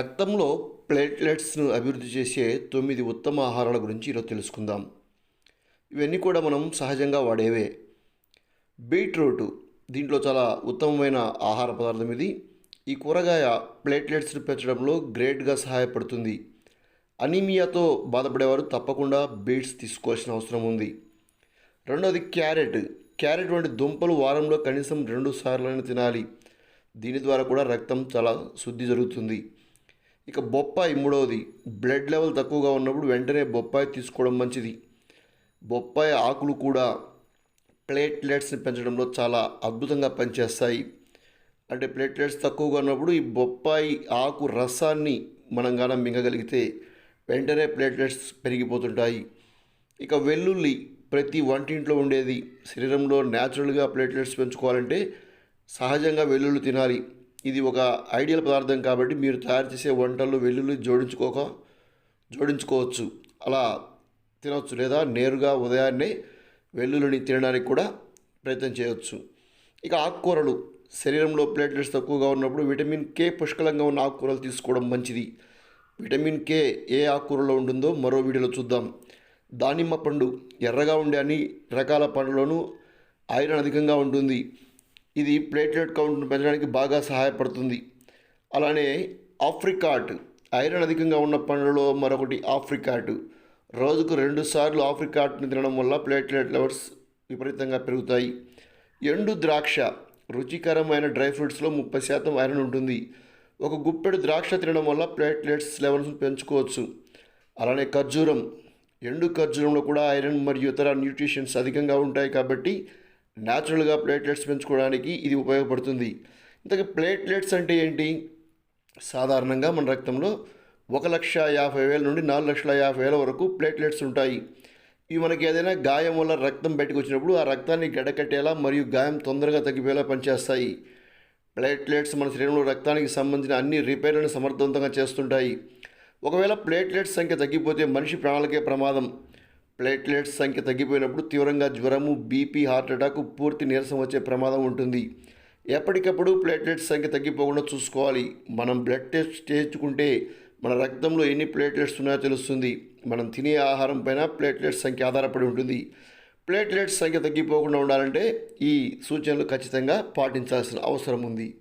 రక్తంలో ప్లేట్లెట్స్ను అభివృద్ధి చేసే తొమ్మిది ఉత్తమ ఆహారాల గురించి ఈరోజు తెలుసుకుందాం. ఇవన్నీ కూడా మనం సహజంగా వాడేవే. బీట్రూట్ దీంట్లో చాలా ఉత్తమమైన ఆహార పదార్థం ఇది. ఈ కూరగాయ ప్లేట్లెట్స్ను పెంచడంలో గ్రేట్గా సహాయపడుతుంది. అనీమియాతో బాధపడేవారు తప్పకుండా బీట్స్ తీసుకోవాల్సిన అవసరం ఉంది. రెండవది క్యారెట్. క్యారెట్ వంటి దుంపలు వారంలో కనీసం రెండు సార్లైనా తినాలి. దీని ద్వారా కూడా రక్తం చాలా శుద్ధి జరుగుతుంది. ఇక బొప్పాయి మూడవది బ్లడ్ లెవెల్ తక్కువగా ఉన్నప్పుడు వెంటనే బొప్పాయి తీసుకోవడం మంచిది. బొప్పాయి ఆకులు కూడా ప్లేట్లెట్స్ని పెంచడంలో చాలా అద్భుతంగా పనిచేస్తాయి. అంటే ప్లేట్లెట్స్ తక్కువగా ఉన్నప్పుడు ఈ బొప్పాయి ఆకు రసాన్ని మనం గాన మింగగలిగితే వెంటనే ప్లేట్లెట్స్ పెరిగిపోతుంటాయి. ఇక వెల్లుల్లి ప్రతి వంటింట్లో ఉండేది. శరీరంలో న్యాచురల్గా ప్లేట్లెట్స్ పెంచుకోవాలంటే సహజంగా వెల్లుల్లి తినాలి. ఇది ఒక ఐడియల్ పదార్థం కాబట్టి మీరు తయారు చేసే వంటల్లో వెల్లుల్లి జోడించుకోక జోడించుకోవచ్చు. అలా తినవచ్చు లేదా నేరుగా ఉదయాన్నే వెల్లుల్లిని తినడానికి కూడా ప్రయత్నం చేయవచ్చు ఇక ఆకుకూరలు. శరీరంలో ప్లేట్లెట్స్ తక్కువగా ఉన్నప్పుడు విటమిన్ కే పుష్కలంగా ఉన్న ఆకుకూరలు తీసుకోవడం మంచిది. విటమిన్ కే ఏ ఆకుకూరలో ఉంటుందో మరో వీడియోలో చూద్దాం. దానిమ్మ పండు ఎర్రగా ఉండే అన్ని రకాల పండ్లలోనూ ఐరన్ అధికంగా ఉంటుంది. ఇది ప్లేట్లెట్ కౌంట్ను పెంచడానికి బాగా సహాయపడుతుంది. అలానే ఆఫ్రికాట్ ఐరన్ అధికంగా ఉన్న పండ్లలో మరొకటి ఆఫ్రికాట్. రోజుకు రెండు సార్లు ఆఫ్రికాట్ని తినడం వల్ల ప్లేట్లెట్ లెవెల్స్ విపరీతంగా పెరుగుతాయి. ఎండు ద్రాక్ష రుచికరమైన డ్రై ఫ్రూట్స్లో ముప్పై శాతం ఐరన్ ఉంటుంది. ఒక గుప్పెడు ద్రాక్ష తినడం వల్ల ప్లేట్లెట్స్ లెవెల్స్ పెంచుకోవచ్చు. అలానే ఖర్జూరం ఎండు ఖర్జూరంలో కూడా ఐరన్ మరియు ఇతర న్యూట్రిషన్స్ అధికంగా ఉంటాయి కాబట్టి న్యాచురల్గా ప్లేట్లెట్స్ పెంచుకోవడానికి ఇది ఉపయోగపడుతుంది. ఇంతకీ ప్లేట్లెట్స్ అంటే ఏంటి? సాధారణంగా మన రక్తంలో ఒక లక్ష యాభై వేల నుండి నాలుగు లక్షల యాభై వేల వరకు ప్లేట్లెట్స్ ఉంటాయి. ఇవి మనకి ఏదైనా గాయం వల్ల రక్తం బయటకు వచ్చినప్పుడు ఆ రక్తాన్ని గడకట్టేలా మరియు గాయం తొందరగా తగ్గిపోయేలా పనిచేస్తాయి. ప్లేట్లెట్స్ మన శరీరంలో రక్తానికి సంబంధించిన అన్ని రిపేర్లను సమర్థవంతంగా చేస్తుంటాయి. ఒకవేళ ప్లేట్లెట్స్ సంఖ్య తగ్గిపోతే మనిషి ప్రాణాలకే ప్రమాదం. ప్లేట్లెట్స్ సంఖ్య తగ్గిపోయినప్పుడు తీవ్రంగా జ్వరము బీపీ హార్ట్ అటాక్ పూర్తి నీరసం వచ్చే ప్రమాదం ఉంటుంది. ఎప్పటికప్పుడు ప్లేట్లెట్స్ సంఖ్య తగ్గిపోకుండా చూసుకోవాలి. మనం బ్లడ్ టెస్ట్ చేయించుకుంటే మన రక్తంలో ఎన్ని ప్లేట్లెట్స్ ఉన్నాయో తెలుస్తుంది. మనం తినే ఆహారం పైన ప్లేట్లెట్స్ సంఖ్య ఆధారపడి ఉంటుంది. ప్లేట్లెట్స్ సంఖ్య తగ్గిపోకుండా ఉండాలంటే ఈ సూచనలు ఖచ్చితంగా పాటించాల్సిన అవసరం ఉంది.